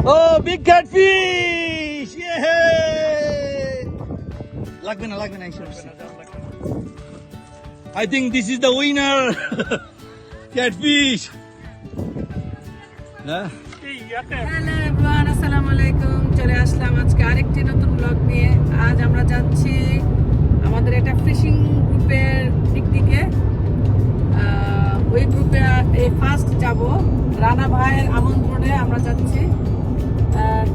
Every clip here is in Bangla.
Oh, big catfish! Yeah! লাগবে না লাগবে না এসে পড়ছে। I think this is the হ্যাঁ? হ্যালো এভরিওয়ান আসসালামু আলাইকুম। চলে আসলাম আজকে আরেকটি নতুন ব্লগ নিয়ে। আজ আমরা যাচ্ছি আমাদের একটা ফিশিং গ্রুপের পিকনিকে ওই গ্রুপে এই ফার্স্ট যাব। রানা ভাইয়ের আমন্ত্রণে আমরা যাচ্ছি।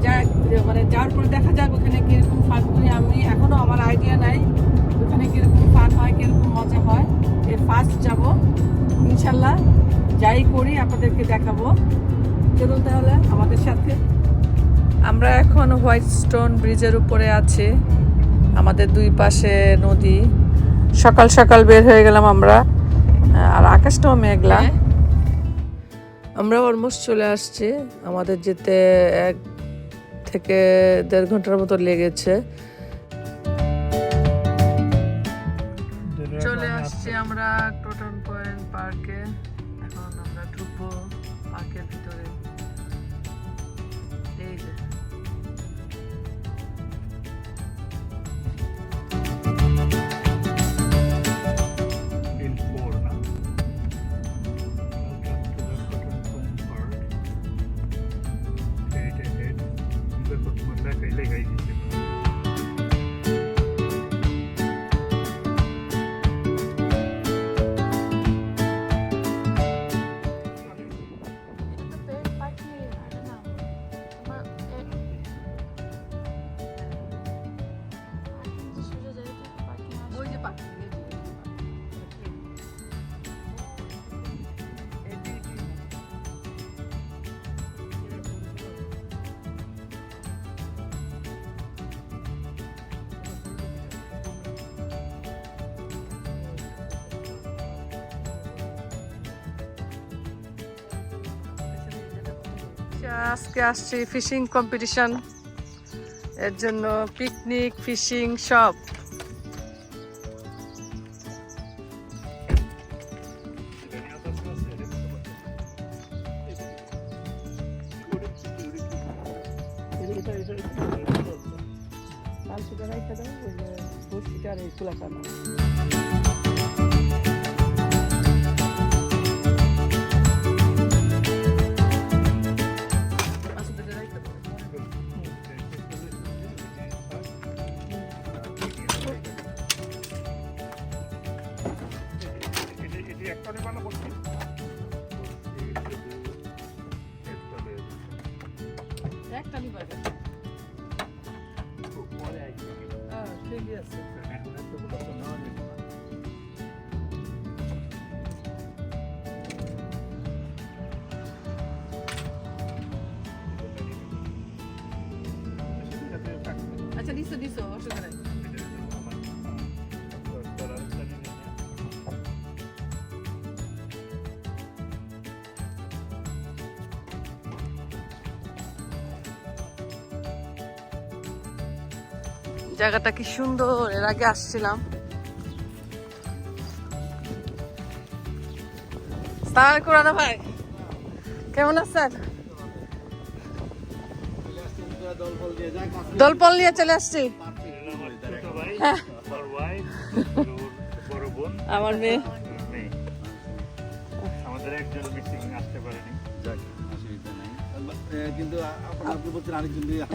যা- মানে যাওয়ার পরে দেখা যাক ওখানে কীরকম ফান করি আমি এখনও আমার আইডিয়া নাই ওখানে কীরকম ফান হয় কীরকম মজা হয়। এই ফার্স্ট যাব ইনশাল্লাহ যাই করি আপনাদেরকে দেখাবো। চলুন তাহলে আমাদের সাথে? আমরা এখন হোয়াইট স্টোন ব্রিজের উপরে আছি। আমাদের দুই পাশে নদী। সকাল সকাল বের হয়ে গেলাম আমরা। আর আকাশটাও মেঘলা। আমরা অলমোস্ট চলে আসছি। আমাদের যেতে এক থেকে দেড় ঘণ্টার মতো লেগেছে। আজকে আসছি ফিশিং কম্পিটিশন এর জন্য পিকনিক ফিশিং সব। এটি আচ্ছা দিছো দিছো অসুবিধা নাই জায়গাটা কি সুন্দর, এর আগে আসছিলাম। সালাম কোরআনা ভাই। কেমন আছেন? দলপল নিয়ে চলে আসছি। হ্যাঁ। আমার মেয়ে। আমাদের একজন মিটিং আসতে পারেনি।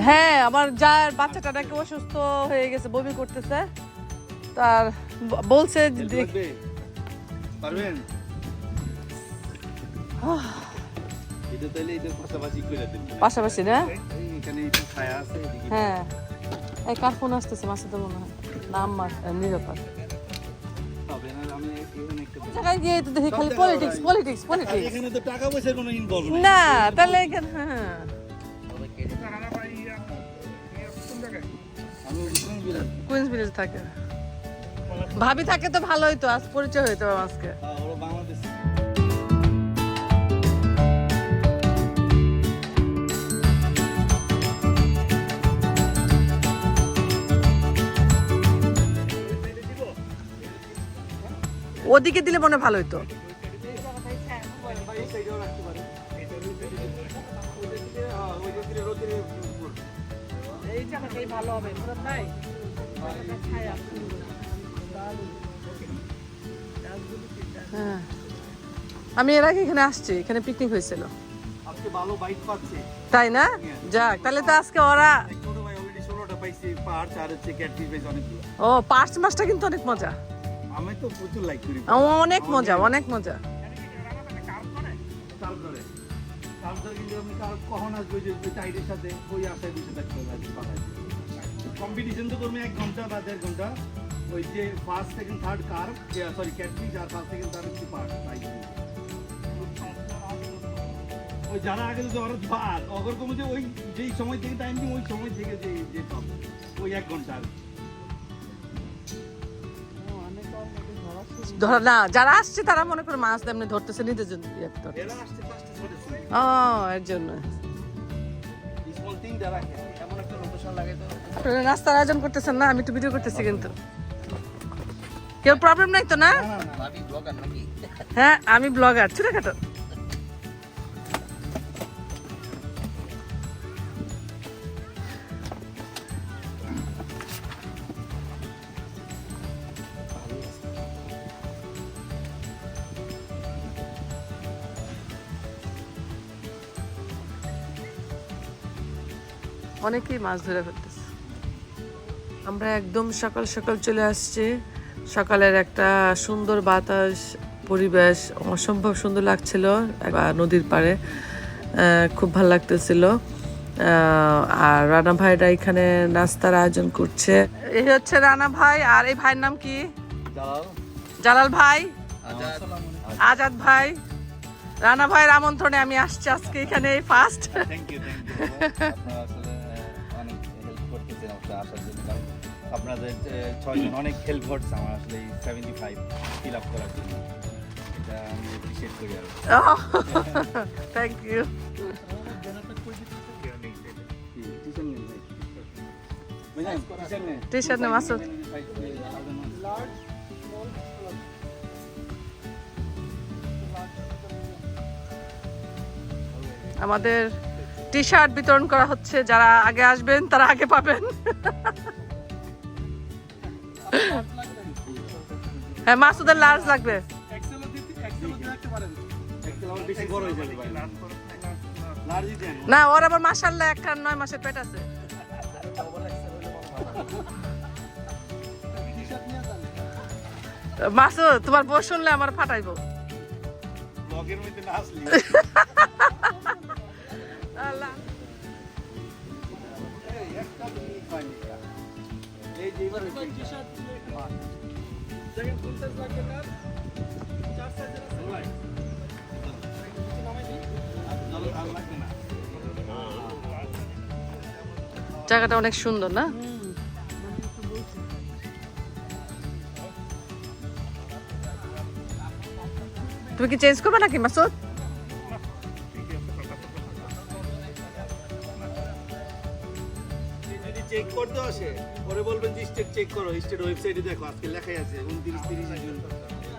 হ্যাঁ আমার যার বাচ্চাটা নাকি অসুস্থ হয়ে গেছে বমি করতেছে। তার বলছে? পারবেন? পাশাপাশি না? এখানে একটু ছায়া আছে এদিকে হ্যাঁ। এই কার ফোন আসতেছে? মাসে তো মনে হয়। নাম মার নিরাপদ গিয়ে তো দেখি খালি পলিটিক্স পলিটিক্স পলিটিক্স এখানে তো টাকা পয়সার কোনো ইনভলভ না তাহলে এখানে হ্যাঁ কুইন্স ভিলেজ থাকে। ভাবি থাকে তো ভালোই তো আজ পরিচয় হইতো আজকে। হ্যাঁ, বাংলাদেশ। ভাই এটা ছায়া সুন্দর। হ্যাঁ। আমি এর আগে এখানে আসছি এখানে পিকনিক হয়েছিল। ভালো তাই না? যাক তাহলে তো আজকে ওরা ও পার্স মাছটা কিন্তু অনেক মজা। আমি তো প্রচুর লাইক করি। ও, অনেক মজা অনেক মজা। কখন আসবে যে ওই টাইডের সাথে ওই আশায় বসে থাকতে কম্পিটিশন তো করবে এক ঘণ্টা বা দেড় ঘণ্টা। ওই যে ফার্স্ট সেকেন্ড থার্ড কার সরি ক্যাটফিশ আর ফার্স্ট সেকেন্ড থার্ড হচ্ছে পার্ট ওই যারা আগে যদি ওরা পার অগর যে ওই যেই সময় থেকে টাইম দিই ওই সময় থেকে যে যে ওই এক ঘণ্টা আর ধর না যারা আসছে তারা মনে করে মাছ তেমনি ধরতেছে নিজের জন্য ও এর জন্য। আপনারা নাস্তার আয়োজন করতেছেন না আমি তো ভিডিও করতেছি কিন্তু। কেউ প্রবলেম নাই তো না? হ্যাঁ আমি ব্লগার ছোটখাটো। অনেকেই মাছ ধরে ফেলতেছে। আমরা একদম সকাল সকাল চলে আসছি। সকালের একটা সুন্দর বাতাস পরিবেশ অসম্ভব সুন্দর লাগছিল নদীর পাড়ে। খুব ভালো লাগতেছিল। আর রানা ভাইরা এখানে নাস্তার আয়োজন করছে। এই হচ্ছে রানা ভাই আর এই ভাইয়ের নাম কি? জালাল। ভাই? আজাদ। আজাদ ভাই। রানা ভাইয়ের আমন্ত্রণে আমি আসছি আজকে এখানে ফার্স্ট আসার জন্য। কারণ আপনাদের ছয়জন অনেক হেল্প করছে আমার আসলে এই সেভেন্টি ফাইভ ফিল আপ করার জন্য। এটা আমি অ্যাপ্রিসিয়েট করি আর। Thank you Masud. আমাদের টি শার্ট বিতরণ করা হচ্ছে যারা আগে আসবেন তারা আগে পাবেন। হ্যাঁ মাসুদের লার্জ লাগবে। না ওর আবার মাসাল্লাহ একটা নয় মাসের পেট আছে। মাসুদ তোমার বউ শুনলে আমার ফাটাইবো। ব্লগের মধ্যে না আসলি। জায়গাটা অনেক সুন্দর না? তুমি কি চেঞ্জ করবে নাকি মাসুদ? চেক করো স্টেট ওয়েবসাইটে দেখো আজকে লেখাই আছে উনত্রিশ তিরিশ জুন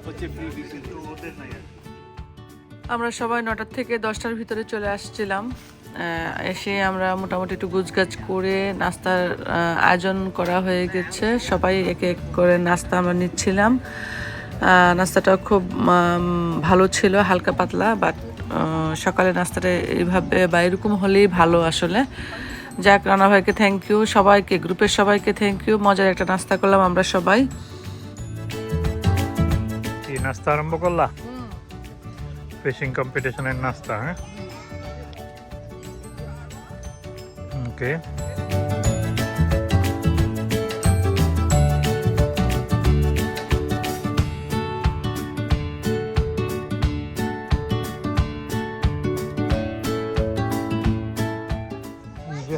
হচ্ছে ফ্রি ভিজিট ওদের নাই আর। আমরা সবাই নটার থেকে দশটার ভিতরে চলে আসছিলাম। এসে আমরা মোটামুটি একটু গুছগাছ করে নাস্তার আয়োজন করা হয়ে গেছে। সবাই এক এক করে নাস্তা আমরা নিচ্ছিলাম। আহ, নাস্তাটা খুব ভালো ছিল হালকা পাতলা বাট সকালে নাস্তাটা এইভাবে বা এরকম হলেই ভালো আসলে। যাক রানা ভাইকে থ্যাংক ইউ সবাইকে গ্রুপের সবাইকে থ্যাংক ইউ মজার একটা নাস্তা করলাম আমরা সবাই। নাস্তা আরম্ভ করলা? ফিশিং কম্পিটিশনের নাস্তা হ্যাঁ? ওকে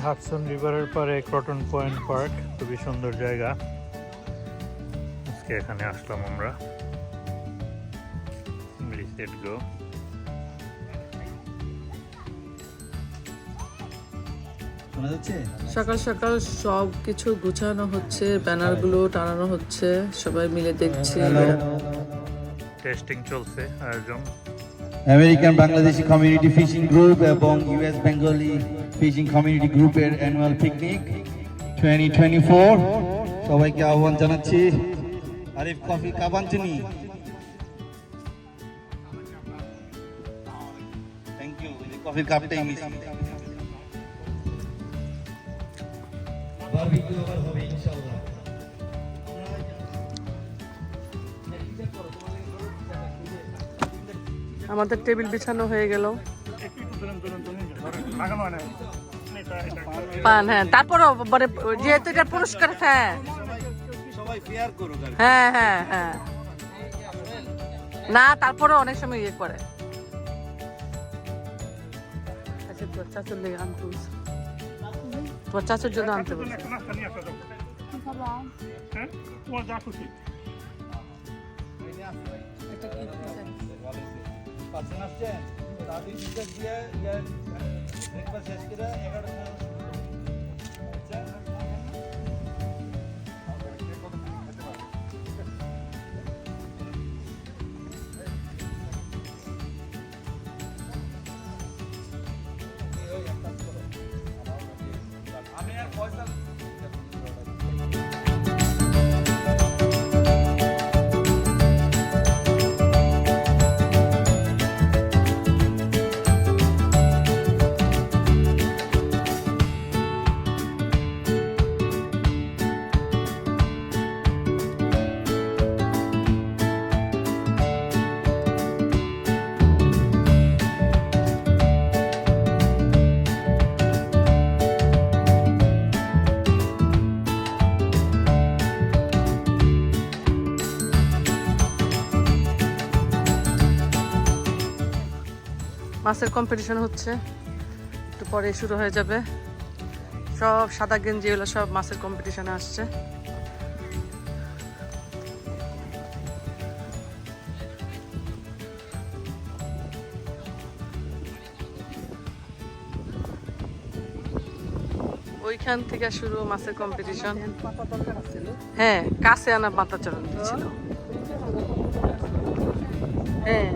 যে হাডসন রিভারের পারে ক্রটন পয়েন্ট পার্ক খুবই সুন্দর জায়গা। আজকে এখানে আসলাম আমরা. সকাল সকাল সব কিছু গুছানো হচ্ছে ব্যানারগুলো টানানো হচ্ছে সবাই মিলে দেখছি। টেস্টিং চলছে আয়োজন। American Bangladeshi community fishing group এবং ইউএস বেঙ্গলি ফিশিং কমিউনিটি গ্রুপের annual picnic twenty twenty four সবাইকে আহ্বান জানাচ্ছি আরিফ কফি কাবাঞ্চনি থ্যাংক ইউ কফির কাপটাই মিস। বারবিকিউ আবার হবে ইনশাআল্লাহ। আমাদের টেবিল বিছানো হয়ে গেল। পান হ্যাঁ। তারপরও মানে যেহেতু এটা পুরস্কার হ্যাঁ। হ্যাঁ হ্যাঁ হ্যাঁ। না তারপরে অনেক সময় ইয়ে করে। আচ্ছা তোর চাচুর জন্য আনতে বলছে। পার্সেন্ট दादी दिक्कत यह ब्रेकफास्ट एस्किरा एकड़ মাছের কম্পিটিশন হচ্ছে। একটু পরে শুরু হয়ে যাবে। সব সাদা গেঞ্জি এগুলো সব মাছের কম্পিটিশনে আসছে। ওইখান থেকে শুরু মাছের কম্পিটিশন হ্যাঁ কাছে আনা পাতা চরণ ছিল হ্যাঁ।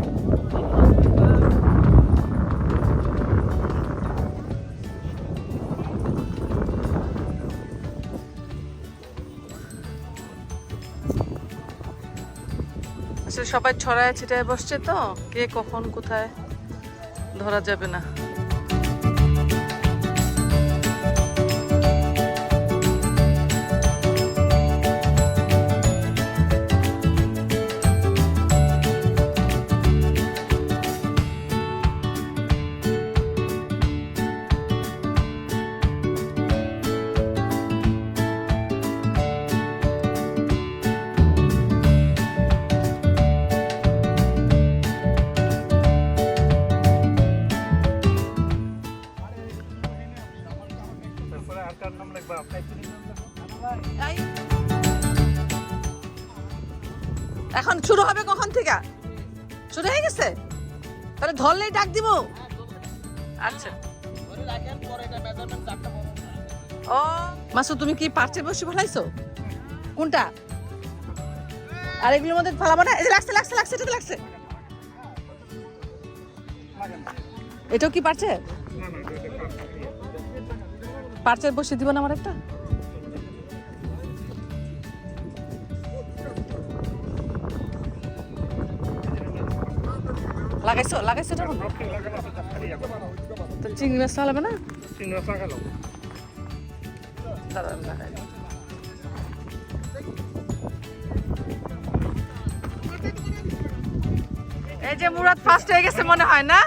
সবাই ছড়ায় ছিটায় বসছে তো? কে কখন কোথায় ধরা যাবে না। তাহলে ধরলেই ডাক দিব। আচ্ছা। ও মাসু তুমি কি পার্চে বসে ফেলাইছো? কোনটা? আর এগুলোর মধ্যে ফেলাবো না? এই যে লাগছে লাগছে লাগছে এটা লাগছে। এটাও কি পারছে পার্চের বসে দিব না আমার একটা? লাগাইছো লাগাইছো তখন তো চিংড়ি মাছ না দাঁড়ান, লাগাই দাও। এই যে মুরাদ ফার্স্ট হয়ে গেছে মনে হয় না?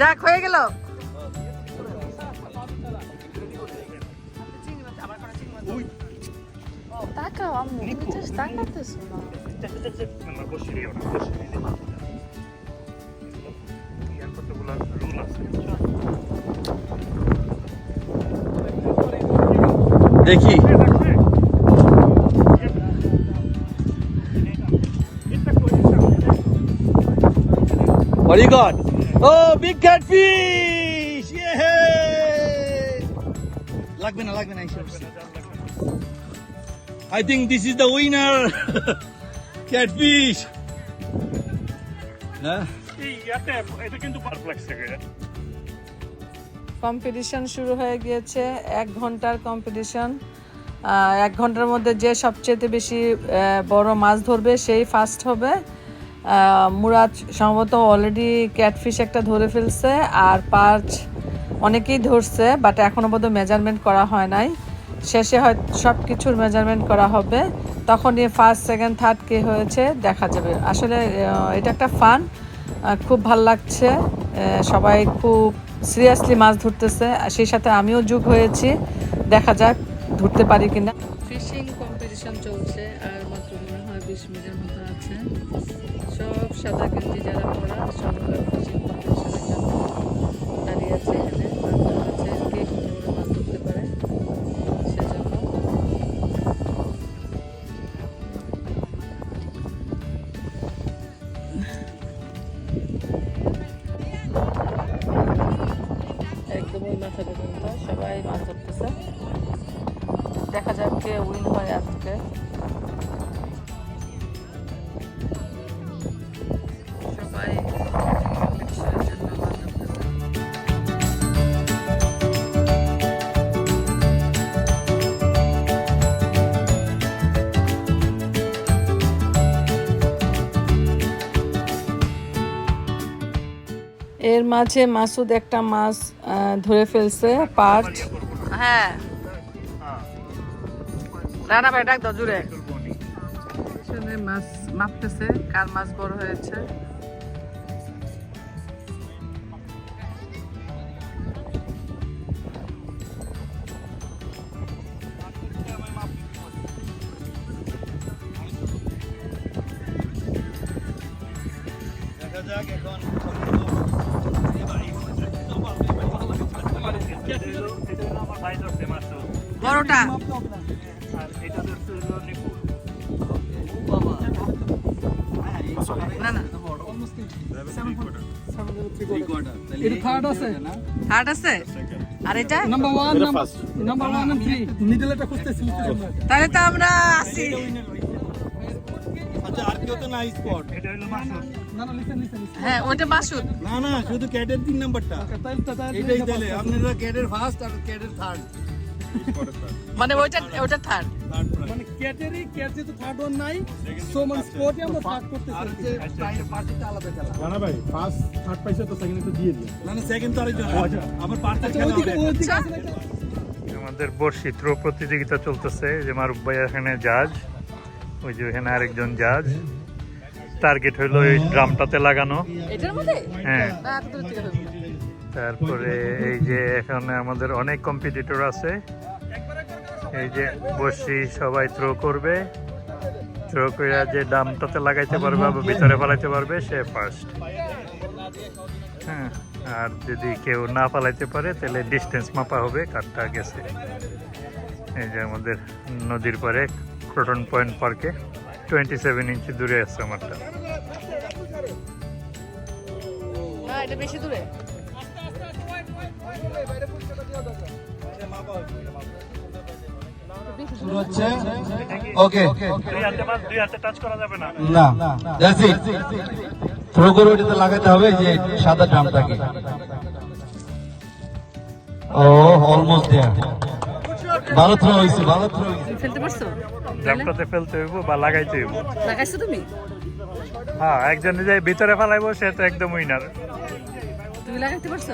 যাক হয়ে গেল। তাকাতেছো না রুল আছে দেখি What do you got? Oh, big catfish! লাগবে না লাগবে না এইসব I think this is the winner. Catfish. থেকে কম্পিটিশন শুরু হয়ে গিয়েছে। এক ঘণ্টার কম্পিটিশন এক ঘণ্টার মধ্যে যে সবচেয়ে বেশি বড় মাছ ধরবে, সেই ফার্স্ট হবে। মুরাদ সম্ভবত অলরেডি ক্যাটফিশ একটা ধরে ফেলছে, আর পার্চ অনেকেই ধরছে বাট এখনও পর্যন্ত মেজারমেন্ট করা হয় নাই। শেষে হয় সব কিছুর মেজারমেন্ট করা হবে। তখনই ফার্স্ট সেকেন্ড থার্ড কে হয়েছে, দেখা যাবে। আসলে এটা একটা ফান খুব ভালো লাগছে। সবাই খুব সিরিয়াসলি মাছ ধরতেছে। সেই সাথে আমিও যোগ হয়েছি। দেখা যাক, ধরতে পারি কিনা। ফিশিং কম্পিটিশন চলছে, আর মাত্র মনে হয় বিশ মিনিটের মতো আছে। সব সাদা গেঞ্জি যারা পড়া সব এর মাঝে মাসুদ একটা মাছ আহ, ধরে ফেলছে পার্চ হ্যাঁ। রানা ভাই ডাক দজুরে জুড়ে মাছ মাপতেছে কার মাছ বড় হয়েছে। বড়টা আর এটা ধরছে হলো না না এটা? আছে আর এটা number one number one and three middle এটা খুঁজতেছি। তাহলে তো আমরা আছি আচ্ছা আর কেউ তো না স্পট এটা হলো মাসুদ। হ্যাঁ না না শুধু ক্যাটের তিন নাম্বারটা। তাইলে তো তাইলে এটাই তাহলে আপনারা ক্যাটের ফার্স্ট আর ক্যাটের থার্ড মানে ওইটা ওইটা থার্ড থার্ড মানে ক্যাটারি ক্যাট যেহেতু থার্ড ওয়ান নাই সো মানে স্পোর্টে আমরা ভাগ করতেছি। আর হচ্ছে প্রাইজ পার্টিটা আলাদা খেলা। রানা ভাই ফার্স্ট থার্ড পাইছে তো সেকেন্ড তো দিয়ে দিন না না সেকেন্ড তো আরেকজন আবার পার্টির আচ্ছা। খেলা ওইদিকে হবে। ওইদিকে আছে নাকি? আমাদের বর্ষি থ্রো প্রতিযোগিতা চলতেছে যে মারুফ ভাই এখানে জাজ ওই যে ওখানে আরেকজন জাজ। টার্গেট হলো এই ড্রামটাতে লাগানো। হ্যাঁ। তারপরে এই যে এখানে আমাদের অনেক কম্পিটিটর আছে। এই যে বসি সবাই থ্রো করবে। থ্রো করে যে ডামটাতে লাগাইতে পারবে বা ভিতরে ফেলাইতে পারবে সে ফার্স্ট হ্যাঁ আর যদি কেউ না ফালাইতে পারে তাহলে ডিস্টেন্স মাপা হবে কারটা গেছে। এই যে আমাদের নদীর পারে ক্রটন পয়েন্ট পার্কে টোয়েন্টি সেভেন ইঞ্চি দূরে আছে আমারটা। এটা বেশি দূরে। ওকে না। না দ্যাটস ইট থ্রো করে ওটাতে লাগাতে হবে যে সাদা ড্রামটাকে ও অলমোস্ট দেয়ার ভালো থ্রো হইছে ভালো থ্রো হইছে ফেলতে পারছ ড্রামটাতে ফেলতে হইব বা লাগাইতে হইব লাগাইছো তুমি হ্যাঁ একজন যে ভিতরে ফেলাইবো সে তো একদম উইনার তুমি লাগাইতে পারছ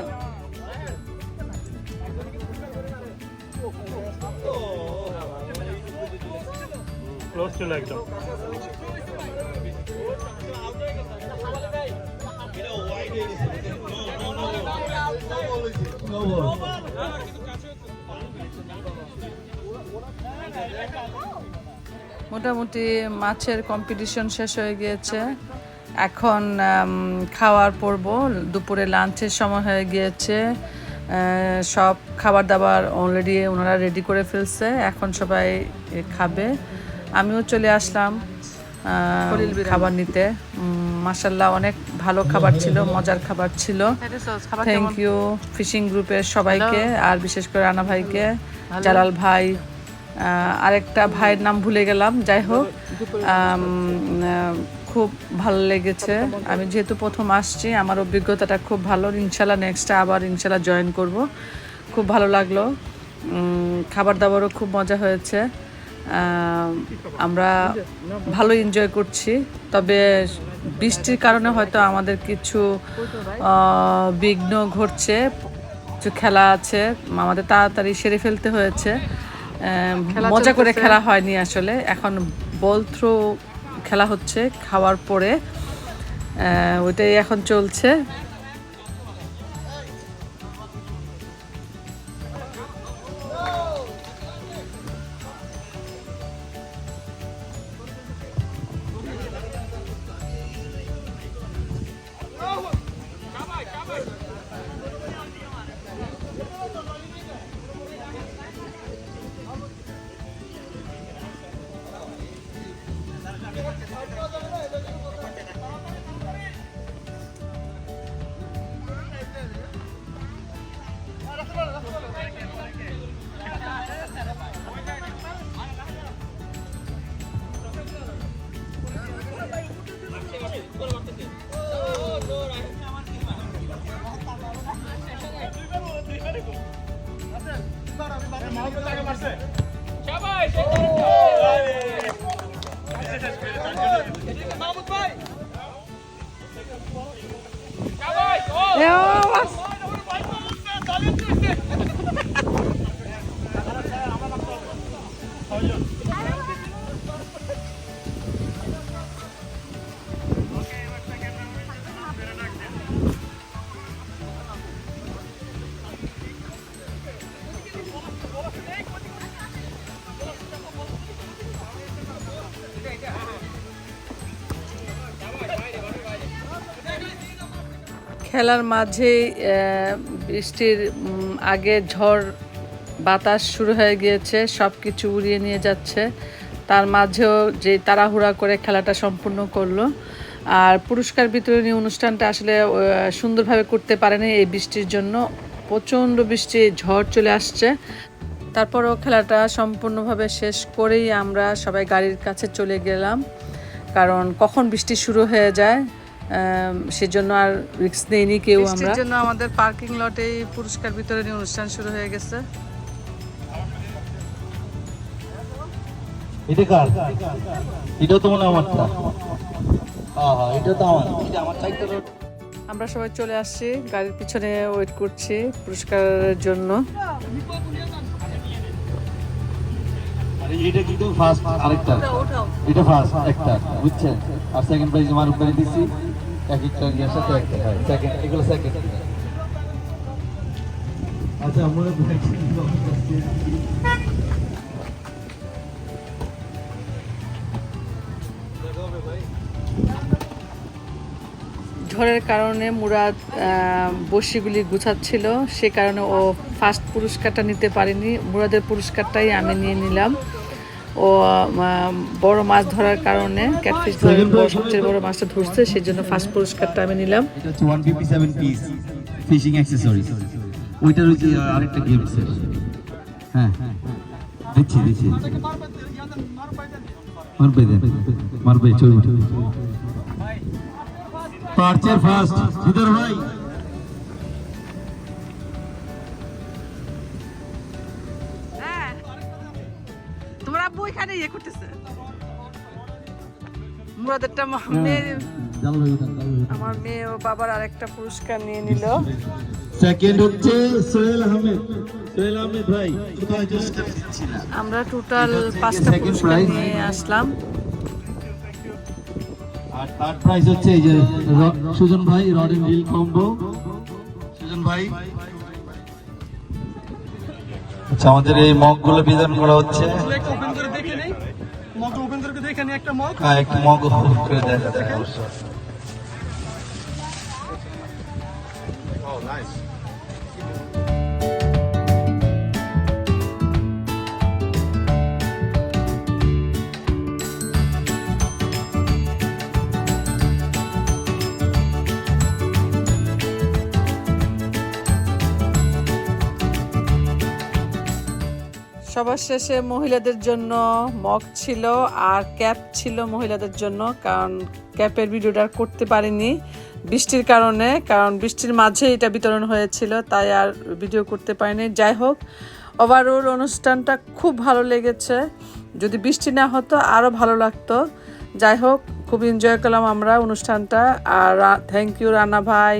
ক্লোজ ছিল একদম মোটামুটি মাছের কম্পিটিশন শেষ হয়ে গিয়েছে। এখন খাওয়ার পর্ব দুপুরে লাঞ্চের সময় হয়ে গিয়েছে। সব খাবার দাবার অলরেডি ওনারা রেডি করে ফেলছে। এখন সবাই খাবে। আমিও চলে আসলাম খাবার নিতে। মাসাল্লাহ অনেক ভালো খাবার ছিল মজার খাবার ছিল। থ্যাংক ইউ ফিশিং গ্রুপের সবাইকে আর বিশেষ করে রানা ভাইকে জালাল ভাই আরেকটা ভাইয়ের নাম ভুলে গেলাম, যাই হোক খুব ভালো লেগেছে। আমি যেহেতু প্রথম আসছি, আমার অভিজ্ঞতাটা খুব ভালো। ইনশাল্লাহ নেক্সটে আবার ইনশাল্লাহ জয়েন করব। খুব ভালো লাগল। খাবার দাবারও খুব মজা হয়েছে। আমরা ভালো এনজয় করছি। তবে বৃষ্টির কারণে হয়তো আমাদের কিছু বিঘ্ন ঘটছে। কিছু খেলা আছে। আমাদের তাড়াতাড়ি সেরে ফেলতে হয়েছে। মজা করে খেলা হয়নি আসলে। এখন বল থ্রো খেলা হচ্ছে খাওয়ার পরে ওইটাই এখন চলছে। খেলার মাঝে বৃষ্টির আগে ঝড়, বাতাস শুরু হয়ে গিয়েছে সব কিছু উড়িয়ে নিয়ে যাচ্ছে। তার মাঝেও যে তাড়াহুড়া করে খেলাটা সম্পূর্ণ করল। আর পুরস্কার বিতরণী অনুষ্ঠানটা আসলে সুন্দরভাবে করতে পারেনি এই বৃষ্টির জন্য। প্রচণ্ড বৃষ্টি, ঝড় চলে আসছে। তারপরও খেলাটা সম্পূর্ণভাবে শেষ করেই আমরা সবাই গাড়ির কাছে চলে গেলাম। কারণ কখন বৃষ্টি শুরু হয়ে যায় সেজন্য আর রিস্ক নেইনি কেউ আমরা। জন্য আমাদের পার্কিং লটেই পুরস্কার বিতরণী অনুষ্ঠান শুরু হয়ে গেছে। এটা কার? এটা তো মনে আমারটা? এটা তো আমার। এটা আমার চাইতে আমরা সবাই চলে আসছি গাড়ির পিছনে ওয়েট করছি পুরস্কারের জন্য। এটা কিন্তু ফার্স্ট আরেকটা। এটা ফার্স্ট একটা বুঝছেন? আর সেকেন্ড প্রাইজ আমার উপরে দিছি। এক একটা ইয়ার সাথে একটা হয় সেকেন্ড এগুলো সেকেন্ড আচ্ছা মনে ঝড়ের কারণে মুরাদ আহ, বড়শিগুলি গুছাচ্ছিল। সে কারণে ও ফার্স্ট পুরস্কারটা নিতে পারেনি। মুরাদের পুরস্কারটাই আমি নিয়ে নিলাম। ও বড় মাছ ধরার কারণে ক্যাটফিশ ধরে বড়- সবচেয়ে বড় মাছটা ধরছে সেই জন্য ফার্স্ট পুরস্কারটা আমি নিলাম। এটা হচ্ছে পিস ফিশিং অ্যাক্সেসরিজ ওইটার হচ্ছে আরেকটা সেট হ্যাঁ দিচ্ছি দিচ্ছি মারবে দেন মারবে চলুন। পার্চের ফার্স্ট ভাই। জাল হয়ে আমার মেয়ে ও বাবার আরেকটা পুরস্কার নিয়ে নিল। সেকেন্ড হচ্ছে সোহেল আহমেদ। সোহেল আহমেদ ভাই। কোথায় জাস্ট দিচ্ছি না আমরা টোটাল পাঁচটা পুরস্কার নিয়ে আসলাম। আর থার্ড প্রাইজ হচ্ছে এই যে সুজন ভাই rod and reel combo. Sujan ভাই। আচ্ছা আমাদের এই মগগুলো বিতরণ করা হচ্ছে। একটা মগ? হ্যাঁ একটু মগ করে দেখা যায় অবশ্যই। সবার শেষে মহিলাদের জন্য মগ ছিল আর ক্যাপ ছিল মহিলাদের জন্য, কারণ ক্যাপের ভিডিওটা করতে পারিনি বৃষ্টির কারণে, কারণ বৃষ্টির মাঝে এটা বিতরণ হয়েছিল, তাই আর ভিডিও করতে পারিনি। যাই হোক ওভারঅল অনুষ্ঠানটা খুব ভালো লেগেছে। যদি বৃষ্টি না হতো আরও ভালো লাগতো। যাই হোক, খুব এনজয় করলাম আমরা অনুষ্ঠানটা, আর থ্যাংক ইউ রানা ভাই।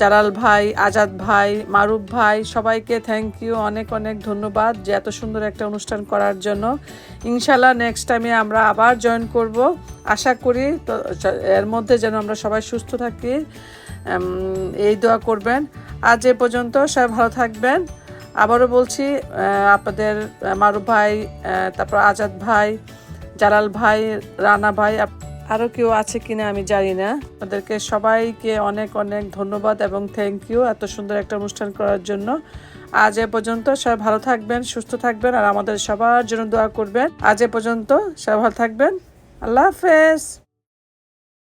জালাল ভাই, আজাদ ভাই, মারুফ ভাই, সবাইকে থ্যাংক ইউ অনেক অনেক ধন্যবাদ যে এত সুন্দর একটা অনুষ্ঠান করার জন্য। ইনশাল্লাহ নেক্সট টাইমে আমরা আবার জয়েন করব। আশা করি তো এর মধ্যে যেন আমরা সবাই সুস্থ থাকি। এই দোয়া করবেন। আজ এ পর্যন্ত সবাই ভালো থাকবেন। আবারও বলছি আপনাদের মারুফ ভাই তারপর আজাদ ভাই, জালাল ভাই, রানা ভাই আরও কেউ আছে কিনা আমি জানি না। ওদেরকে সবাইকে অনেক অনেক ধন্যবাদ এবং থ্যাংক ইউ এত সুন্দর একটা অনুষ্ঠান করার জন্য। আজ এ পর্যন্ত সবাই ভালো থাকবেন, সুস্থ থাকবেন আর আমাদের সবার জন্য দোয়া করবেন। আজ এ পর্যন্ত সবাই ভালো থাকবেন। আল্লাহ হাফেজ।